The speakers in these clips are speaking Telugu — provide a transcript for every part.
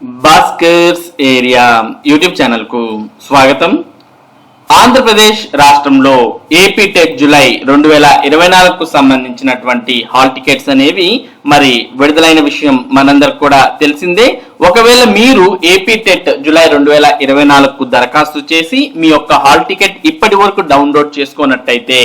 భాస్కర్స్ ఏరియా యూట్యూబ్ ఛానల్కు స్వాగతం. ఆంధ్రప్రదేశ్ రాష్ట్రంలో ఏపీ టెట్ జులై రెండు వేల ఇరవై నాలుగుకు సంబంధించినటువంటి హాల్ టికెట్స్ అనేవి మరి విడుదలైన విషయం మనందరికి కూడా తెలిసిందే. ఒకవేళ మీరు ఏపీ టెట్ జులై రెండు వేల ఇరవై నాలుగుకు దరఖాస్తు చేసి మీ యొక్క హాల్ టికెట్ ఇప్పటి వరకు డౌన్లోడ్ చేసుకున్నట్టయితే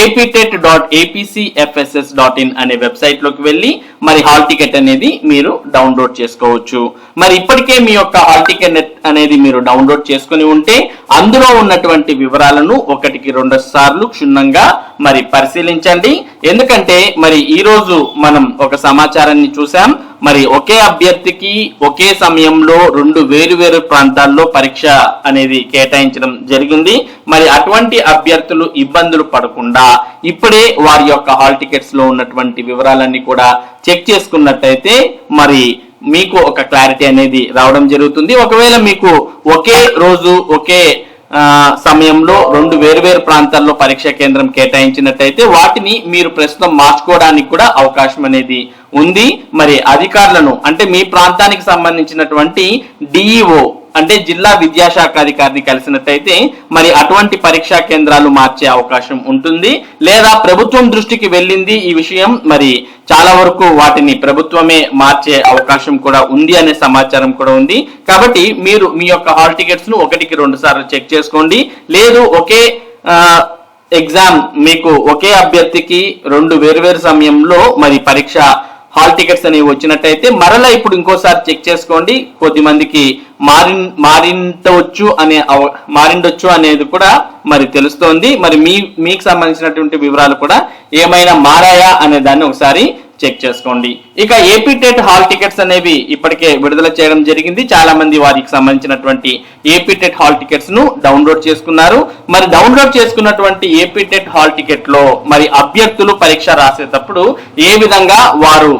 APTET dot APCFSS dot in అనే వెబ్సైట్లోకి వెళ్ళి మరి హాల్ టికెట్ అనేది మీరు డౌన్లోడ్ చేసుకోవచ్చు. మరి ఇప్పటికే మీ యొక్క హాల్ టికెట్ అనేది మీరు డౌన్లోడ్ చేసుకుని ఉంటే అందులో ఉన్నటువంటి వివరాలను ఒకటికి రెండు సార్లు క్షుణ్ణంగా మరి పరిశీలించండి. ఎందుకంటే మరి ఈ రోజు మనం ఒక సమాచారాన్ని చూసాం మరి ఒకే అభ్యర్థికి ఒకే సమయంలో రెండు వేరు వేరు ప్రాంతాల్లో పరీక్ష అనేది కేటాయించడం జరిగింది. మరి అటువంటి అభ్యర్థులు ఇబ్బందులు పడకుండా ఇప్పుడే వారి యొక్క హాల్ టికెట్స్లో ఉన్నటువంటి వివరాలన్నీ కూడా చెక్ చేసుకున్నట్టయితే మరి మీకు ఒక క్లారిటీ అనేది రావడం జరుగుతుంది. ఒకవేళ మీకు ఒకే రోజు ఒకే సమయంలో రెండు వేరువేరు ప్రాంతాల్లో పరీక్షా కేంద్రం కేటాయించినట్టయితే వాటిని మీరు ప్రస్తుతం మార్చుకోవడానికి కూడా అవకాశం అనేది ఉంది. మరి అధికారులను అంటే మీ ప్రాంతానికి సంబంధించినటువంటి డిఈఓ అంటే జిల్లా విద్యాశాఖ అధికారిని కలిసినట్టయితే మరి అటువంటి పరీక్షా కేంద్రాలు మార్చే అవకాశం ఉంటుంది. లేదా ప్రభుత్వం దృష్టికి వెళ్ళింది ఈ విషయం మరి చాలా వరకు వాటిని ప్రభుత్వమే మార్చే అవకాశం కూడా ఉంది అనే సమాచారం కూడా ఉంది. కాబట్టి మీరు మీ యొక్క హాల్ టికెట్స్ను ఒకటికి రెండు సార్లు చెక్ చేసుకోండి. లేదు ఒకే ఎగ్జామ్ మీకు ఒకే అభ్యర్థికి రెండు వేరువేరు సమయంలో మరి పరీక్ష హాల్ టికెట్స్ అనేవి వచ్చినట్టయితే మరలా ఇప్పుడు ఇంకోసారి చెక్ చేసుకోండి. కొద్ది మందికి మారి మారిండవచ్చు అనే మారిండొచ్చు అనేది కూడా మరి తెలుస్తోంది. మరి మీ మీకు సంబంధించినటువంటి వివరాలు కూడా ఏమైనా మారాయా అనే దాన్ని ఒకసారి చెక్ చేసుకోండి. ఇక ఏపీ టెట్ హాల్ టికెట్స్ అనేవి ఇప్పటికే విడుదల చేయడం జరిగింది. చాలా మంది వారికి సంబంధించినటువంటి ఏపీ టెట్ హాల్ టికెట్స్ను డౌన్లోడ్ చేసుకున్నారు. మరి డౌన్లోడ్ చేసుకున్నటువంటి ఏపీ టెట్ హాల్ టికెట్లో మరి అభ్యర్థులు పరీక్ష రాసేటప్పుడు ఏ విధంగా వారు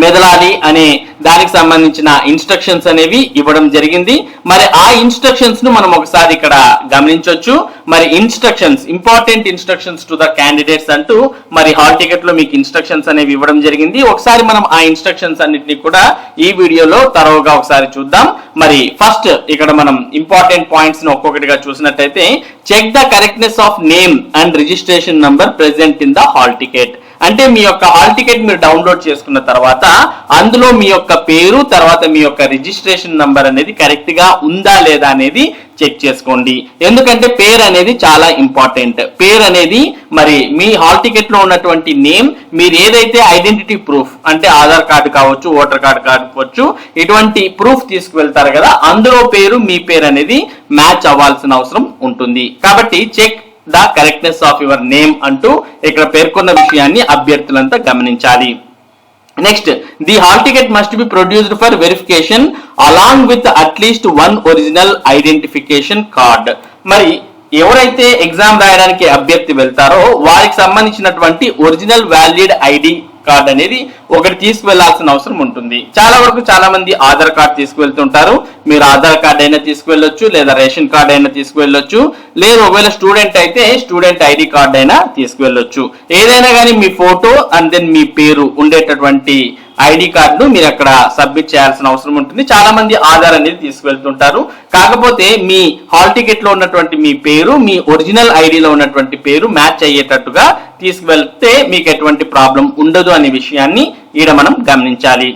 మెదలాలి అనే దానికి సంబంధించిన ఇన్స్ట్రక్షన్స్ అనేవి ఇవ్వడం జరిగింది. మరి ఆ ఇన్స్ట్రక్షన్స్ను మనం ఒకసారి ఇక్కడ గమనించవచ్చు మరి instructions important instructions to the candidates అంటూ మరి హాల్ టికెట్లో మీకు ఇన్స్ట్రక్షన్స్ అనేవి ఇవ్వడం జరిగింది. ఒకసారి మనం ఆ ఇన్స్ట్రక్షన్స్ అన్నిటిని కూడా ఈ వీడియోలో తరవుగా ఒకసారి చూద్దాం. మరి ఫస్ట్ ఇక్కడ మనం ఇంపార్టెంట్ పాయింట్స్ను ఒక్కొక్కటిగా చూసినట్టయితే check the correctness of name and registration number present in the hall ticket అంటే మీ యొక్క హాల్ టికెట్ మీరు డౌన్లోడ్ చేసుకున్న తర్వాత అందులో మీ యొక్క పేరు తర్వాత మీ యొక్క రిజిస్ట్రేషన్ నంబర్ అనేది కరెక్ట్గా ఉందా లేదా అనేది చెక్ చేసుకోండి. ఎందుకంటే పేరు అనేది చాలా ఇంపార్టెంట్ పేరు అనేది మరి మీ హాల్ టికెట్లో ఉన్నటువంటి నేమ్ మీరు ఏదైతే ఐడెంటిటీ ప్రూఫ్ అంటే ఆధార్ కార్డు కావచ్చు ఓటర్ కార్డు కావచ్చు ఇటువంటి ప్రూఫ్ తీసుకువెళ్తారు కదా అందులో పేరు మీ పేరు అనేది మ్యాచ్ అవ్వాల్సిన అవసరం ఉంటుంది. కాబట్టి check the correctness of your name అంటూ ఇక్కడ పేర్కొన్న విషయాన్ని అభ్యర్థులంతా గమనించాలి. Next the hall ticket must be produced for verification along with at least one original identification card మరి ఎవరైతే ఎగ్జామ్ రాయడానికి అభ్యర్థి వెళ్తారో వారికి సంబంధించినటువంటి ఒరిజినల్ వ్యాలిడ్ ఐడి కార్డ్ అనేది ఒకటి తీసుకువెళ్ళాల్సిన అవసరం ఉంటుంది. చాలా వరకు చాలా మంది ఆధార్ కార్డు తీసుకువెళ్తుంటారు. మీరు ఆధార్ కార్డ్ అయినా తీసుకువెళ్ళొచ్చు లేదా రేషన్ కార్డు అయినా తీసుకువెళ్ళొచ్చు లేదు ఒకవేళ స్టూడెంట్ అయితే స్టూడెంట్ ఐడి కార్డ్ అయినా తీసుకువెళ్ళొచ్చు. ఏదైనా కానీ మీ ఫోటో అండ్ దెన్ మీ పేరు ఉండేటటువంటి ఐడి కార్డు మీరు అక్కడ సబ్మిట్ చేయాల్సిన అవసరం ఉంటుంది. చాలా మంది ఆధార్ అనేది తీసుకువెళ్తుంటారు. కాకపోతే మీ హాల్ టికెట్లో ఉన్నటువంటి మీ పేరు మీ ఒరిజినల్ ఐడిలో ఉన్నటువంటి పేరు మ్యాచ్ అయ్యేటట్టుగా తీసుకువెళ్తే మీకు ఎటువంటి ప్రాబ్లం ఉండదు అనే విషయాన్ని ఈడ మనం గమనించాలి.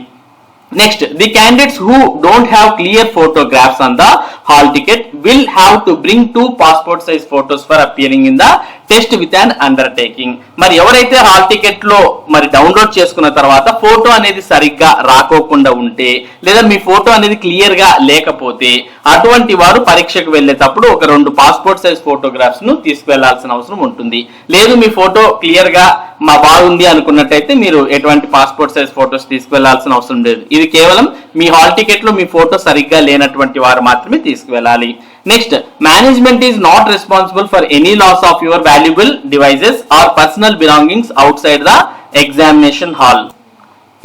Next the candidates who don't have clear photographs on the hall ticket will have to bring two passport size photos for appearing in the test with an undertaking. మరి ఎవరైతే హాల్ టికెట్లో మరి డౌన్లోడ్ చేసుకున్న తర్వాత ఫోటో అనేది సరిగ్గా రాకోకుండా ఉంటే లేదా మీ ఫోటో అనేది క్లియర్గా లేకపోతే అటువంటి వారు పరీక్షకు వెళ్ళేటప్పుడు ఒక రెండు పాస్పోర్ట్ సైజ్ ఫోటోగ్రాఫ్స్ను తీసుకువెళ్ళాల్సిన అవసరం ఉంటుంది. లేదు మీ ఫోటో క్లియర్గా మా బాగుంది అనుకున్నట్టయితే మీరు ఎటువంటి పాస్పోర్ట్ సైజ్ ఫోటోస్ తీసుకువెళ్ళాల్సిన అవసరం లేదు. ఇది కేవలం మీ హాల్ టికెట్లో మీ ఫోటో సరిగ్గా లేనటువంటి వారు మాత్రమే తీసుకువెళ్ళాలి. Next management is not responsible for any loss of your valuable devices or personal belongings outside the examination hall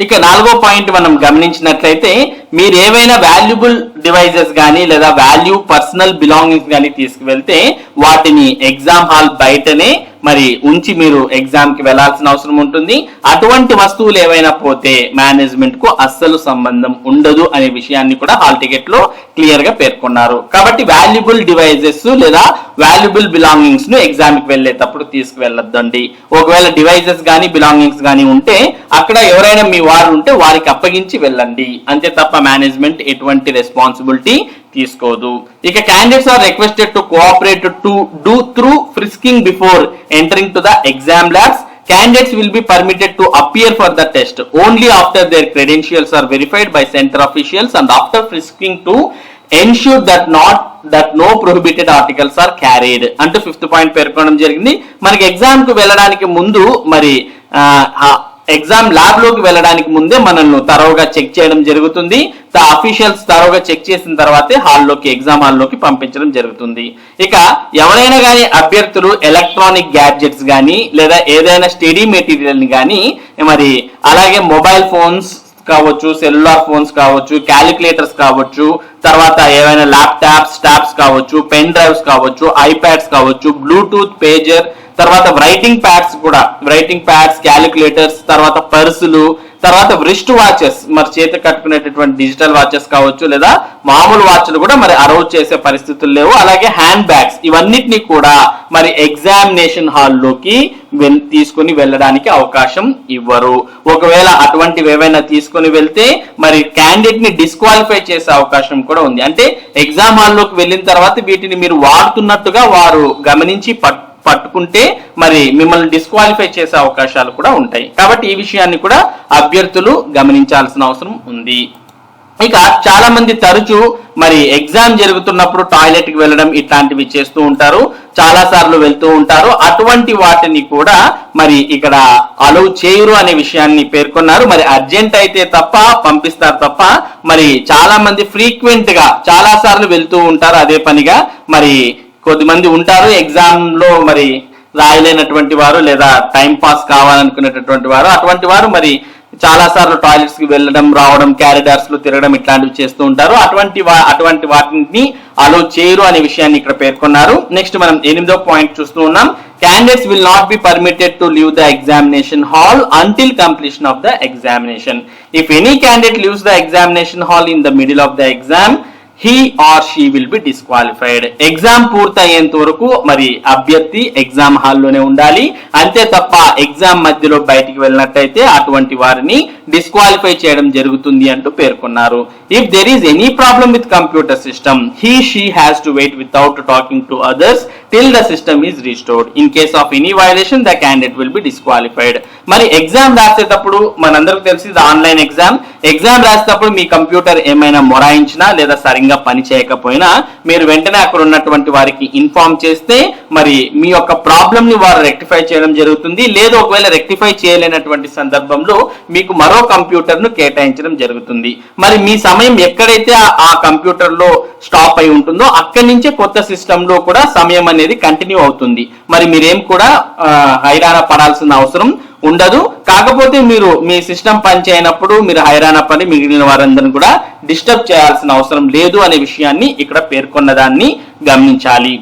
ఇక నాలుగో పాయింట్ మనం గమనించినట్లయితే మీరు ఏవైనా వాల్యుబుల్ డివైజెస్ కానీ లేదా వాల్యూ పర్సనల్ బిలాంగింగ్స్ కానీ తీసుకువెళ్తే వాటిని ఎగ్జామ్ హాల్ బయటనే మరి ఉంచి మీరు ఎగ్జామ్కి వెళ్ళాల్సిన అవసరం ఉంటుంది. అటువంటి వస్తువులు ఏవైనా పోతే మేనేజ్మెంట్కు అస్సలు సంబంధం ఉండదు అనే విషయాన్ని కూడా హాల్ టికెట్లో క్లియర్గా పేర్కొన్నారు. కాబట్టి వాల్యుబుల్ డివైజెస్ లేదా వాల్యుబుల్ బిలాంగింగ్స్ను ఎగ్జామ్కి వెళ్ళేటప్పుడు తీసుకువెళ్ళొద్దండి. ఒకవేళ డివైజెస్ గానీ బిలాంగింగ్స్ గానీ ఉంటే అక్కడ ఎవరైనా మీ వారు ఉంటే వారికి అప్పగించి వెళ్ళండి. అంతే తప్ప మేనేజ్మెంట్ ఎటువంటి రెస్పాన్సిబిలిటీ తీసుకోదు. ఇక candidates are requested to cooperate to do through frisking before entering to the exam labs candidates will be permitted to appear for the test only after their credentials are verified by centre officials and after frisking to ensure that not that no prohibited articles are carried అంటూ ఫిఫ్త్ పాయింట్ పేర్కొనడం జరిగింది. మనకి ఎగ్జామ్కు వెళ్ళడానికి ముందు మరి ఎగ్జామ్ ల్యాబ్లోకి వెళ్ళడానికి ముందే మనల్ని తరవుగా చెక్ చేయడం జరుగుతుంది. అఫీషియల్స్ తరవుగా చెక్ చేసిన తర్వాతే హాల్లోకి ఎగ్జామ్ హాల్లోకి పంపించడం జరుగుతుంది. ఇక ఎవరైనా కానీ అభ్యర్థులు ఎలక్ట్రానిక్ గ్యాడ్జెట్స్ కానీ లేదా ఏదైనా స్టడీ మెటీరియల్ని కానీ మరి అలాగే మొబైల్ ఫోన్స్ కావచ్చు సెల్యులార్ ఫోన్స్ కావచ్చు క్యాలిక్యులేటర్స్ కావచ్చు తర్వాత ఏవైనా ల్యాప్టాప్స్ ట్యాబ్స్ కావచ్చు పెన్ డ్రైవ్స్ కావచ్చు ఐప్యాడ్స్ కావచ్చు బ్లూటూత్ పేజర్ తర్వాత రైటింగ్ ప్యాడ్స్ కూడా రైటింగ్ ప్యాడ్స్ క్యాలిక్యులేటర్స్ తర్వాత పర్సులు తర్వాత రిస్ట్ వాచెస్ మరి చేతి కట్టుకునేటటువంటి డిజిటల్ వాచెస్ కావచ్చు లేదా మామూలు వాచ్లు కూడా మరి అరౌ చేసే పరిస్థితులు లేవు. అలాగే హ్యాండ్ బ్యాగ్స్ ఇవన్నిటిని కూడా మరి ఎగ్జామినేషన్ హాల్లోకి వెల్ తీసుకుని వెళ్ళడానికి అవకాశం ఇవ్వరు. ఒకవేళ అటువంటివి ఏవైనా తీసుకుని వెళ్తే మరి క్యాండిడేట్ని డిస్క్వాలిఫై చేసే అవకాశం కూడా ఉంది. అంటే ఎగ్జామ్ హాల్లోకి వెళ్ళిన తర్వాత వీటిని మీరు వాడుతున్నట్టుగా వారు గమనించి పట్టు పట్టుకుంటే మరి మిమ్మల్ని డిస్క్వాలిఫై చేసే అవకాశాలు కూడా ఉంటాయి. కాబట్టి ఈ విషయాన్ని కూడా అభ్యర్థులు గమనించాల్సిన అవసరం ఉంది. ఇక చాలా మంది తరచూ మరి ఎగ్జామ్ జరుగుతున్నప్పుడు టాయిలెట్కి వెళ్ళడం ఇట్లాంటివి చేస్తూ ఉంటారు. చాలా సార్లు వెళ్తూ ఉంటారు. అటువంటి వాటిని కూడా మరి ఇక్కడ అలౌ చేయరు అనే విషయాన్ని పేర్కొన్నారు. మరి అర్జెంట్ అయితే తప్ప పంపిస్తారు తప్ప మరి చాలా మంది ఫ్రీక్వెంట్గా చాలా సార్లు వెళ్తూ ఉంటారు అదే పనిగా. మరి కొద్దిమంది ఉంటారు ఎగ్జామ్లో మరి రాయలేనటువంటి వారు లేదా టైం పాస్ కావాలనుకునేటటువంటి వారు అటువంటి వారు మరి చాలా సార్లు టాయిలెట్స్కి వెళ్ళడం రావడం క్యారిడార్స్లో తిరగడం ఇట్లాంటివి చేస్తూ ఉంటారు. అటువంటి అటువంటి వాటిని అలో చేయరు అనే విషయాన్ని ఇక్కడ పేర్కొన్నారు. నెక్స్ట్ మనం ఎనిమిదో పాయింట్ చూస్తూ ఉన్నాం. Candidates will not be permitted to leave the examination hall until completion of the examination if any candidate leaves the examination hall in the middle of the exam he or she will be disqualified exam పూర్తయ్యేంత వరకు మరి అభ్యర్థి ఎగ్జామ్ హాల్లోనే ఉండాలి. అంతే తప్ప ఎగ్జామ్ మధ్యలో బయటికి వెళ్ళినట్టయితే అటువంటి వారిని డిస్క్వాలిఫై చేయడం జరుగుతుంది అంటూ పేర్కొన్నారు. If there is any problem with computer system he she has to wait without talking to others till the system is restored in case of any violation the candidate will be disqualified మరి ఎగ్జామ్ రాసేటప్పుడు మనందరికి తెలిసింది ఆన్లైన్ ఎగ్జామ్ ఎగ్జామ్ రాసేటప్పుడు మీ కంప్యూటర్ ఏమైనా మొరాయించినా లేదా సరిగ్గా పని చేయకపోయినా మీరు వెంటనే అక్కడ ఉన్నటువంటి వారికి ఇన్ఫార్మ్ చేస్తే మరి మీ యొక్క ప్రాబ్లమ్ని వారు రెక్టిఫై చేయడం జరుగుతుంది. లేదా ఒకవేళ రెక్టిఫై చేయలేనటువంటి సందర్భంలో మీకు మరో కంప్యూటర్ను కేటాయించడం జరుగుతుంది. మరి మీ సమయం ఎక్కడైతే ఆ- ఆ కంప్యూటర్లో స్టాప్ అయి ఉంటుందో అక్కడి నుంచే కొత్త సిస్టమ్లో కూడా సమయం అనేది కంటిన్యూ అవుతుంది. మరి మీరేం కూడా హైరాణ పడాల్సిన అవసరం ఉండదు. కాకపోతే మీరు మీ సిస్టమ్ పని చేయనప్పుడు మీరు హైరాణ పని మిగిలిన వారందరిని కూడా డిస్టర్బ్ చేయాల్సిన అవసరం లేదు అనే విషయాన్ని ఇక్కడ పేర్కొన్న దాన్ని గమనించాలి.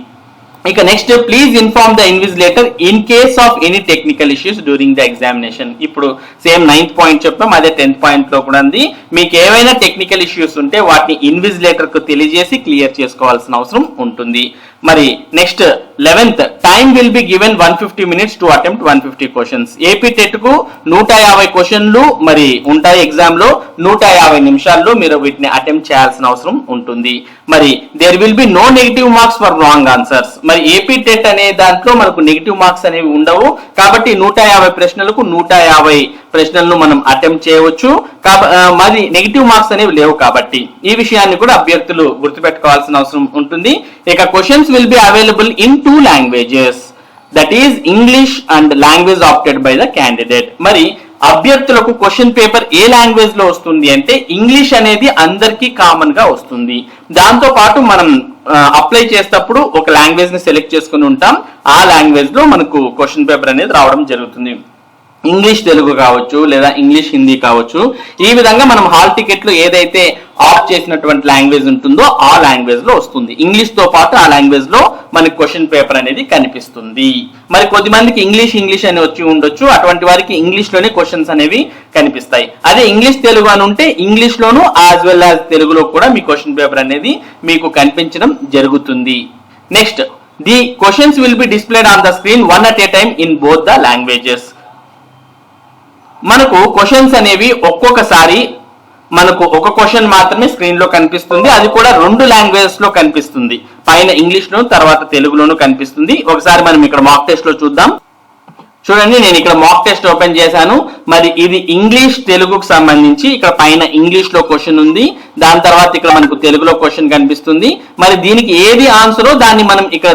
ఇక next please inform the invigilator in case of any technical issues during the examination ఇప్పుడు సేమ్ నైన్త్ పాయింట్ చెప్పాం అదే టెన్త్ పాయింట్లో కూడా ఉంది. మీకు ఏవైనా టెక్నికల్ ఇష్యూస్ ఉంటే వాటిని ఇన్విజిలేటర్కు తెలియజేసి క్లియర్ చేసుకోవాల్సిన అవసరం ఉంటుంది. మరి next eleventh time will be given one fifty minutes to attempt one fifty questions AP టెట్కు నూట యాభై క్వశ్చన్లు మరి ఉంటాయి ఎగ్జామ్లో. నూట యాభై నిమిషాల్లో మీరు వీటిని అటెంప్ట్ చేయాల్సిన అవసరం ఉంటుంది. మరి there will be no negative marks for wrong answers మరి ఏపీ టెట్ అనే దాంట్లో మనకు నెగిటివ్ మార్క్స్ అనేవి ఉండవు. కాబట్టి నూట యాభై ప్రశ్నలకు నూట యాభై ప్రశ్నలను మనం అటెంప్ట్ చేయవచ్చు. మరి నెగిటివ్ మార్క్స్ అనేవి లేవు కాబట్టి ఈ విషయాన్ని కూడా అభ్యర్థులు గుర్తుపెట్టుకోవాల్సిన అవసరం ఉంటుంది. ఇక questions will be available in two languages that is English and language opted by the candidate మరి అభ్యర్థులకు క్వశ్చన్ పేపర్ ఏ లాంగ్వేజ్లో వస్తుంది అంటే ఇంగ్లీష్ అనేది అందరికీ కామన్గా వస్తుంది. దాంతో పాటు మనం అప్లై చేసేటప్పుడు ఒక లాంగ్వేజ్ని సెలెక్ట్ చేసుకుని ఉంటాం. ఆ లాంగ్వేజ్లో మనకు క్వశ్చన్ పేపర్ అనేది రావడం జరుగుతుంది. ఇంగ్లీష్ తెలుగు కావచ్చు లేదా ఇంగ్లీష్ హిందీ కావచ్చు ఈ విధంగా మనం హాల్ టికెట్లు ఏదైతే ఆఫ్ చేసినటువంటి లాంగ్వేజ్ ఉంటుందో ఆ లాంగ్వేజ్లో వస్తుంది. ఇంగ్లీష్తో పాటు ఆ లాంగ్వేజ్లో మనకి క్వశ్చన్ పేపర్ అనేది కనిపిస్తుంది. మరి కొద్దిమందికి ఇంగ్లీష్ ఇంగ్లీష్ అని వచ్చి ఉండొచ్చు. అటువంటి వారికి ఇంగ్లీష్లోనే క్వశ్చన్స్ అనేవి కనిపిస్తాయి. అదే ఇంగ్లీష్ తెలుగు అని ఉంటే ఇంగ్లీష్ లోను యాజ్ వెల్ యాజ్ తెలుగులో కూడా మీ క్వశ్చన్ పేపర్ అనేది మీకు కనిపించడం జరుగుతుంది. Next the questions will be displayed on the screen one at a time in both the languages మనకు క్వశ్చన్స్ అనేవి ఒక్కొక్కసారి మనకు ఒక క్వశ్చన్ మాత్రమే స్క్రీన్లో కనిపిస్తుంది. అది కూడా రెండు లాంగ్వేజెస్లో కనిపిస్తుంది. పైన ఇంగ్లీష్లో తర్వాత తెలుగులోను కనిపిస్తుంది. ఒకసారి మనం ఇక్కడ మాక్ టెస్ట్లో చూద్దాం. చూడండి నేను ఇక్కడ మాక్ టెస్ట్ ఓపెన్ చేశాను. మరి ఇది ఇంగ్లీష్ తెలుగుకు సంబంధించి ఇక్కడ పైన ఇంగ్లీష్లో క్వశ్చన్ ఉంది. దాని తర్వాత ఇక్కడ మనకు తెలుగులో క్వశ్చన్ కనిపిస్తుంది. మరి దీనికి ఏది ఆన్సరో దాన్ని మనం ఇక్కడ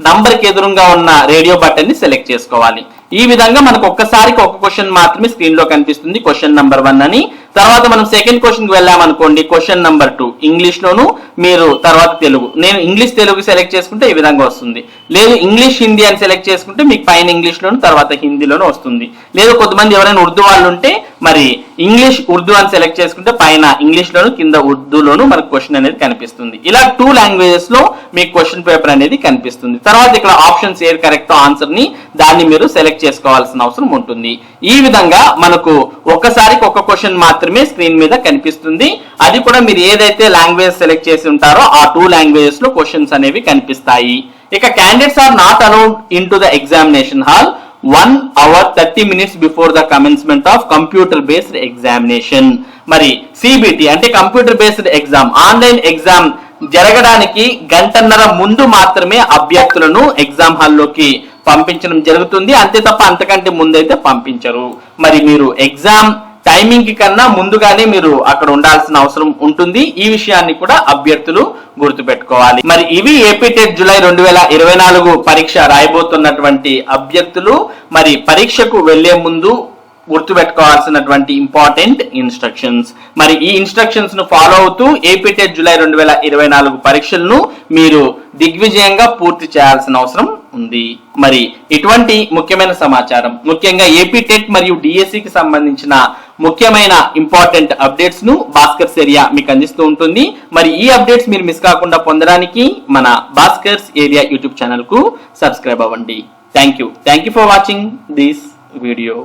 నంబర్కి ఎదురుగా ఉన్న రేడియో బటన్ని సెలెక్ట్ చేసుకోవాలి. ఈ విధంగా మనకు ఒక్కసారికి ఒక క్వశ్చన్ మాత్రమే స్క్రీన్లో కనిపిస్తుంది క్వశ్చన్ నంబర్ వన్ అని. తర్వాత మనం సెకండ్ క్వశ్చన్కి వెళ్ళామనుకోండి క్వశ్చన్ నంబర్ టూ. ఇంగ్లీష్ లోను మీరు తర్వాత తెలుగు. నేను ఇంగ్లీష్ తెలుగు సెలెక్ట్ చేసుకుంటే ఈ విధంగా వస్తుంది. లేదు ఇంగ్లీష్ హిందీ అని సెలెక్ట్ చేసుకుంటే మీకు పైన ఇంగ్లీష్ లోను తర్వాత హిందీలోను వస్తుంది. లేదు కొంతమంది ఎవరైనా ఉర్దూ వాళ్ళు ఉంటే మరి ఇంగ్లీష్ ఉర్దూ అని సెలెక్ట్ చేసుకుంటే పైన ఇంగ్లీష్ లోను కింద ఉర్దూలోను మనకు క్వశ్చన్ అనేది కనిపిస్తుంది. ఇలా టూ లాంగ్వేజెస్లో మీకు క్వశ్చన్ పేపర్ అనేది కనిపిస్తుంది. తర్వాత ఇక్కడ ఆప్షన్స్ ఏది కరెక్ట్ ఆన్సర్ని దాన్ని మీరు సెలెక్ట్ చేసుకోవాల్సిన అవసరం ఉంటుంది. ఈ విధంగా మనకు ఒక్కసారికి ఒక క్వశ్చన్ మాత్రమే స్క్రీన్ మీద కనిపిస్తుంది. అది కూడా మీరు ఏదైతే లాంగ్వేజ్ సెలెక్ట్ చేసి ఉంటారో ఆ టూ లాంగ్వేజెస్లో క్వశ్చన్స్ అనేవి కనిపిస్తాయి. ఇక candidates are not allowed in to the examination hall one hour thirty minutes before the commencement of computer based examination మరి సిబిటి అంటే computer based exam online exam జరగడానికి గంటన్నర ముందు మాత్రమే అభ్యర్థులను ఎగ్జామ్ హాల్లోకి పంపించడం జరుగుతుంది. అంతే తప్ప అంతకంటే ముందైతే పంపించరు. మరి మీరు ఎగ్జామ్ టైమింగ్ కన్నా ముందుగానే మీరు అక్కడ ఉండాల్సిన అవసరం ఉంటుంది. ఈ విషయాన్ని కూడా అభ్యర్థులు గుర్తుపెట్టుకోవాలి. మరి ఇవి ఏపీ టెట్ జూలై రెండు వేల ఇరవై నాలుగు పరీక్ష రాయబోతున్నటువంటి అభ్యర్థులు. మరి పరీక్షకు వెళ్ళే ముందు గుర్తుపెట్టుకోవాల్సినటువంటి ఇంపార్టెంట్ ఇన్స్ట్రక్షన్స్. మరి ఈ ఇన్స్ట్రక్షన్స్ను ఫాలో అవుతూ ఏపీటెట్ జూలై రెండు వేల ఇరవై నాలుగు పరీక్షలను మీరు దిగ్విజయంగా పూర్తి చేయాల్సిన అవసరం ఉంది. మరి ఇటువంటి ముఖ్యమైన సమాచారం ముఖ్యంగా ఏపీ టెట్ మరియు డిఎస్సి కి సంబంధించిన ముఖ్యమైన ఇంపార్టెంట్ అప్డేట్స్ను భాస్కర్స్ ఏరియా మీకు అందిస్తూ ఉంటుంది. మరి ఈ అప్డేట్స్ మీరు మిస్ కాకుండా పొందడానికి మన భాస్కర్స్ ఏరియా యూట్యూబ్ ఛానల్కు సబ్స్క్రైబ్ అవ్వండి. Thank you. Thank you for watching this video.